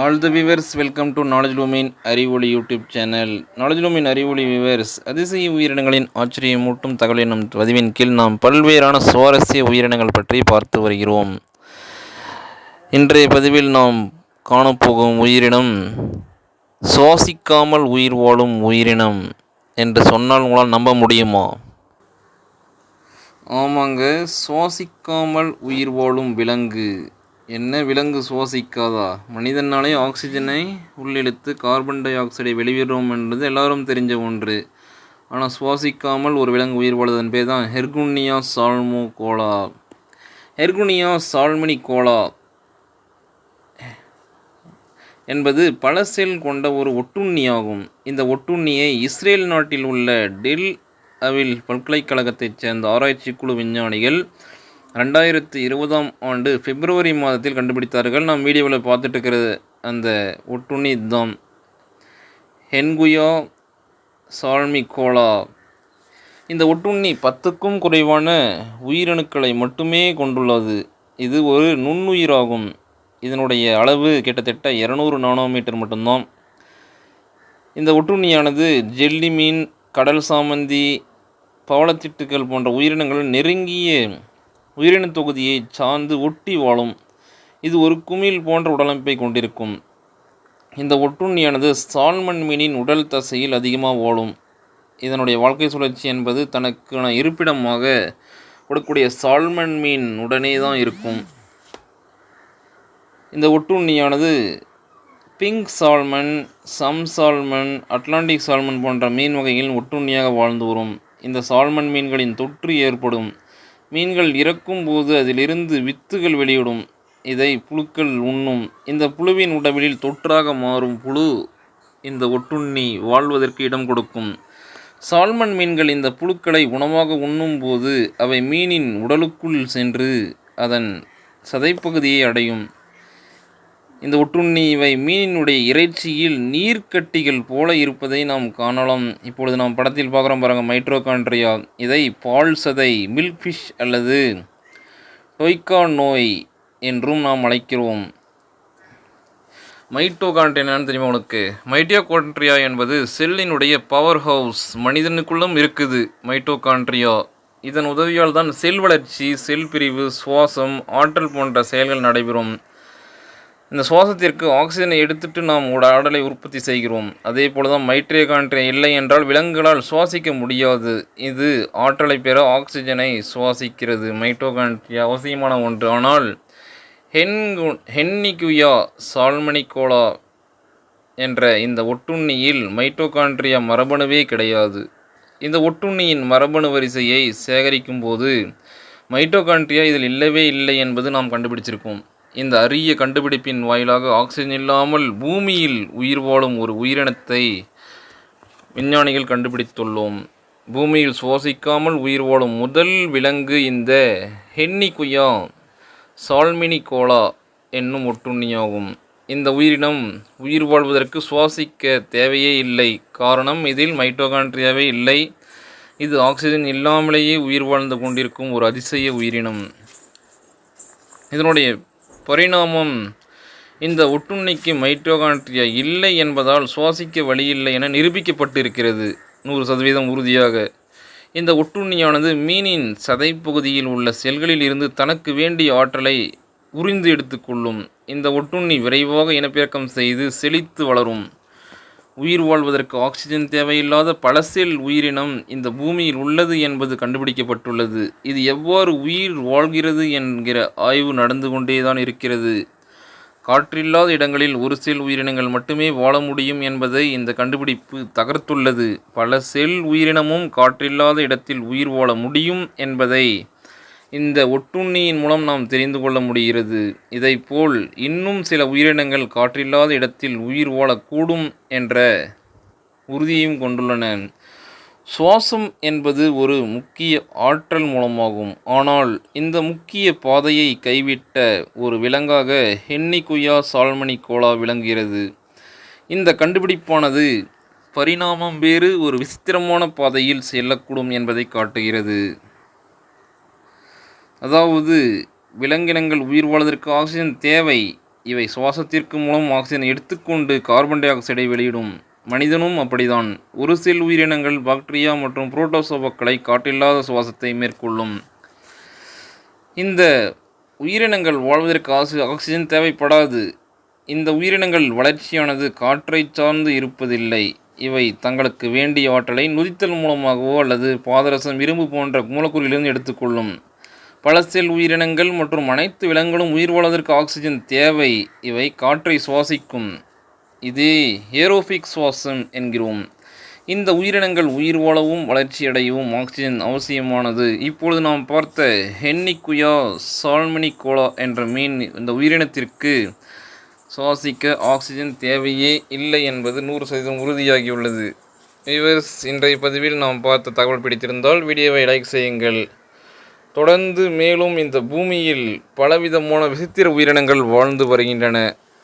All the viewers welcome to knowledge Lumin அறிவொளி YouTube channel knowledge லூமின் அறிவொளி viewers அதிசய உயிரினங்களின் ஆச்சரியமூட்டும் தகவல் எனும் பதிவின் கீழ் நாம் பல்வேறான சுவாரஸ்ய உயிரினங்கள் பற்றி பார்த்து வருகிறோம். இன்றைய பதிவில் நாம் காணப்போகும் உயிரினம் சுவாசிக்காமல் உயிர் வாழும் உயிரினம் என்று சொன்னால் உங்களால் நம்ப முடியுமா? ஆமாங்க சுவாசிக்காமல் உயிர் வாழும் விலங்கு. என்ன விலங்கு சுவாசிக்காதா? மனிதனாலே ஆக்சிஜனை உள்ளிழுத்து கார்பன் டை ஆக்சைடை வெளியிடுறோம் என்பது எல்லாரும் தெரிஞ்ச ஒன்று. ஆனால் சுவாசிக்காமல் ஒரு விலங்கு உயிர் வாழ்வதன் பேர் தான் ஹெர்குனியா சால்மோ கோலா. ஹெர்குனியா சால்மினி கோலா என்பது பல செல் கொண்ட ஒரு ஒட்டுண்ணியாகும். இந்த ஒட்டுண்ணியை இஸ்ரேல் நாட்டில் உள்ள டெல் அவில் பல்கலைக்கழகத்தைச் சேர்ந்த ஆராய்ச்சி குழு விஞ்ஞானிகள் ரெண்டாயிரத்தி இருபதாம் ஆண்டு பிப்ரவரி மாதத்தில் கண்டுபிடித்தார்கள். நாம் வீடியோவில் பார்த்துட்டு இருக்கிறது அந்த ஒட்டுண்ணி தாம். ஹென்குயா சால்மிகோலா. இந்த ஒட்டுண்ணி பத்துக்கும் குறைவான உயிரணுக்களை மட்டுமே கொண்டுள்ளது. இது ஒரு நுண்ணுயிராகும். இதனுடைய அளவு கிட்டத்தட்ட இரநூறு நானோமீட்டர் மட்டும்தான். இந்த ஒட்டுண்ணியானது ஜெல்லி மீன் கடல் சாமந்தி பவளத்திட்டுகள் போன்ற உயிரினங்கள் நெருங்கிய உயிரின தொகுதியை சார்ந்து ஒட்டி வாழும். இது ஒரு குமிழ் போன்ற உடலமைப்பை கொண்டிருக்கும். இந்த ஒட்டுண்ணியானது சால்மன் மீனின் உடல் தசையில் அதிகமாக வாழும். இதனுடைய வாழ்க்கை சுழற்சி என்பது தனக்கான இருப்பிடமாக கொடுக்கக்கூடிய சால்மன் மீன் உடனே தான் இருக்கும். இந்த ஒட்டுண்ணியானது pink salmon chum salmon Atlantic salmon போன்ற மீன் வகைகளில் ஒட்டுண்ணியாக வாழ்ந்து வரும். இந்த சால்மன் மீன்களின் தொற்று ஏற்படும். மீன்கள் இறக்கும் போது அதிலிருந்து வித்துகள் வெளியிடும். இதை புழுக்கள் உண்ணும். இந்த புழுவின் உடலில் தொற்றாக மாறும் புழு இந்த ஒட்டுண்ணி வாழ்வதற்கு இடம் கொடுக்கும். சால்மன் மீன்கள் இந்த புழுக்களை உணவாக உண்ணும் போது அவை மீனின் உடலுக்குள் சென்று அதன் சதைப்பகுதியை அடையும். இந்த ஒட்டுண்ணி இவை மீனினுடைய இறைச்சியில் நீர்க்கட்டிகள் போல இருப்பதை நாம் காணலாம். இப்பொழுது நாம் படத்தில் பார்க்குறோம் பாருங்கள் மைட்ரோகான்ட்ரியா இதை பால் சதை மில்க் ஃபிஷ் அல்லது டொய்கா நோய் என்றும் நாம் அழைக்கிறோம். மைட்டோகான்ட்ரியா என்னன்னு தெரியுமா உனக்கு மைட்டோகான்ட்ரியா என்பது செல்லினுடைய பவர் ஹவுஸ் மனிதனுக்குள்ளும் இருக்குது மைட்டோகான்ட்ரியா இதன் உதவியால் தான் செல் வளர்ச்சி செல் பிரிவு சுவாசம் ஆற்றல் போன்ற செயல்கள் நடைபெறும். இந்த சுவாசத்திற்கு ஆக்சிஜனை எடுத்துட்டு நாம் ஆடலை உற்பத்தி செய்கிறோம். அதே போல தான் மைட்ரேகான்ட்ரியா இல்லை என்றால் விலங்குகளால் சுவாசிக்க முடியாது. இது ஆற்றலை பெற ஆக்சிஜனை சுவாசிக்கிறது. மைட்டோகான்ட்ரியா அவசியமான ஒன்று. ஆனால் ஹென்கு ஹென்னிகுயா சால்மனிகோலா என்ற இந்த ஒட்டுண்ணியில் மைட்டோகான்ட்ரியா மரபணுவே கிடையாது. இந்த ஒட்டுண்ணியின் மரபணு வரிசையை சேகரிக்கும் போது மைட்டோகான்ட்ரியா இதில் இல்லவே இல்லை என்பது நாம் கண்டுபிடிச்சிருக்கோம். இந்த அரிய கண்டுபிடிப்பின் வாயிலாக ஆக்சிஜன் இல்லாமல் பூமியில் உயிர் வாழும் ஒரு உயிரினத்தை விஞ்ஞானிகள் கண்டுபிடித்துள்ளோம். பூமியில் சுவாசிக்காமல் உயிர் வாழும் முதல் விலங்கு இந்த ஹென்னிகுயா சால்மினி கோலா என்னும் ஒட்டுண்ணியாகும். இந்த உயிரினம் உயிர் வாழ்வதற்கு சுவாசிக்க தேவையே இல்லை. காரணம் இதில் மைட்டோகான்ட்ரியாவே இல்லை. இது ஆக்சிஜன் இல்லாமலேயே உயிர் வாழ்ந்து கொண்டிருக்கும் ஒரு அதிசய உயிரினம். இதனுடைய பரிணாமம் இந்த ஒட்டுண்ணிக்கு மைட்டோகான்ட்ரியா இல்லை என்பதால் சுவாசிக்க வழியில்லை என நிரூபிக்கப்பட்டிருக்கிறது. நூறு சதவீதம் உறுதியாக. இந்த ஒட்டுண்ணியானது மீனின் சதைப்பகுதியில் உள்ள செல்களில் இருந்து தனக்கு வேண்டிய ஆற்றலை உறிந்து எடுத்துக்கொள்ளும் இந்த ஒட்டுண்ணி விரைவாக இனப்பெருக்கம் செய்து செழித்து வளரும். உயிர் வாழ்வதற்கு ஆக்சிஜன் தேவையில்லாத பல செல் உயிரினம் இந்த பூமியில் உள்ளது என்பது கண்டுபிடிக்கப்பட்டுள்ளது. இது எவ்வாறு உயிர் வாழ்கிறது என்கிற ஆய்வு நடந்து கொண்டேதான் இருக்கிறது. காற்றில்லாத இடங்களில் ஒரு செல் உயிரினங்கள் மட்டுமே வாழ முடியும் என்பதை இந்த கண்டுபிடிப்பு தகர்த்துள்ளது. பல செல் உயிரினமும் காற்றில்லாத இடத்தில் உயிர் வாழ முடியும் என்பதை இந்த ஒட்டுண்ணியின் மூலம் நாம் தெரிந்து கொள்ள முடிகிறது. இதைப்போல் இன்னும் சில உயிரினங்கள் காற்றில்லாத இடத்தில் உயிர் வாழக்கூடும் என்ற உறுதியையும் கொண்டுள்ளன. சுவாசம் என்பது ஒரு முக்கிய ஆற்றல் மூலமாகும். ஆனால் இந்த முக்கிய பாதையை கைவிட்ட ஒரு விலங்காக ஹென்னிகுயா சால்மனி கோலா விளங்குகிறது. இந்த கண்டுபிடிப்பானது பரிணாமம் வேறு ஒரு விசித்திரமான பாதையில் செல்லக்கூடும் என்பதை காட்டுகிறது. அதாவது விலங்கினங்கள் உயிர் வாழ்வதற்கு ஆக்சிஜன் தேவை. இவை சுவாசத்திற்கு மூலம் ஆக்சிஜனை எடுத்துக்கொண்டு கார்பன் டை ஆக்சைடை வெளியிடும். மனிதனும் அப்படிதான் ஒரு செல் உயிரினங்கள் பாக்டீரியா மற்றும் புரோட்டோசோபாக்களை காட்டில்லாத சுவாசத்தை மேற்கொள்ளும். இந்த உயிரினங்கள் வாழ்வதற்கு ஆக்சி ஆக்சிஜன் தேவைப்படாது. இந்த உயிரினங்கள் வளர்ச்சியானது காற்றை சார்ந்து இருப்பதில்லை. இவை தங்களுக்கு வேண்டிய ஆற்றலை நொதித்தல் மூலமாகவோ அல்லது பாதரசம் இரும்பு போன்ற மூலக்கூறிலிருந்து எடுத்துக்கொள்ளும். பல செல் உயிரினங்கள் மற்றும் அனைத்து விலங்குகளும் உயிர் வாழ்வதற்கு ஆக்சிஜன் தேவை. இவை காற்றை சுவாசிக்கும். இது ஏரோபிக் சுவாசம் என்கிறோம். இந்த உயிரினங்கள் உயிர் வாழவும் வளர்ச்சியடையவும் ஆக்சிஜன் அவசியமானது. இப்பொழுது நாம் பார்த்த ஹென்னிக்குயா சால்மனிகோலா என்ற மீன் இந்த உயிரினத்திற்கு சுவாசிக்க ஆக்சிஜன் தேவையே இல்லை என்பது நூறு சதவீதம் உறுதியாகியுள்ளது. விவர்ஸ் இன்றைய பதிவில் நாம் பார்த்த தகவல் பிடித்திருந்தால் வீடியோவை லைக் செய்யுங்கள். தொடர்ந்து மேலும் இந்த பூமியில் பலவிதமான விசித்திர உயிரினங்கள் வாழ்ந்து வருகின்றன.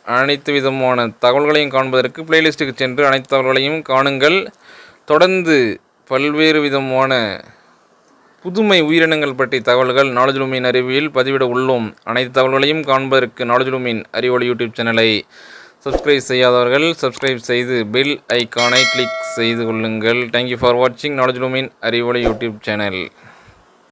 அனைத்து விதமான தகவல்களையும் காண்பதற்கு பிளேலிஸ்ட்டுக்கு சென்று அனைத்து தகவல்களையும் காணுங்கள். தொடர்ந்து பல்வேறு விதமான புதுமை உயிரினங்கள் பற்றிய தகவல்கள் நாலேஜ்லூமின் அறிவியல் பதிவிட உள்ளோம். அனைத்து தகவல்களையும் காண்பதற்கு நாலேஜ்லூமின் அறிவொளி யூடியூப் சேனலை சப்ஸ்கிரைப் செய்யாதவர்கள் சப்ஸ்கிரைப் செய்து பெல் ஐக்கானை கிளிக் செய்து கொள்ளுங்கள். தேங்க்யூ ஃபார் வாட்சிங் நாலேஜ்லூமின் அறிவொளி யூடியூப் சேனல்.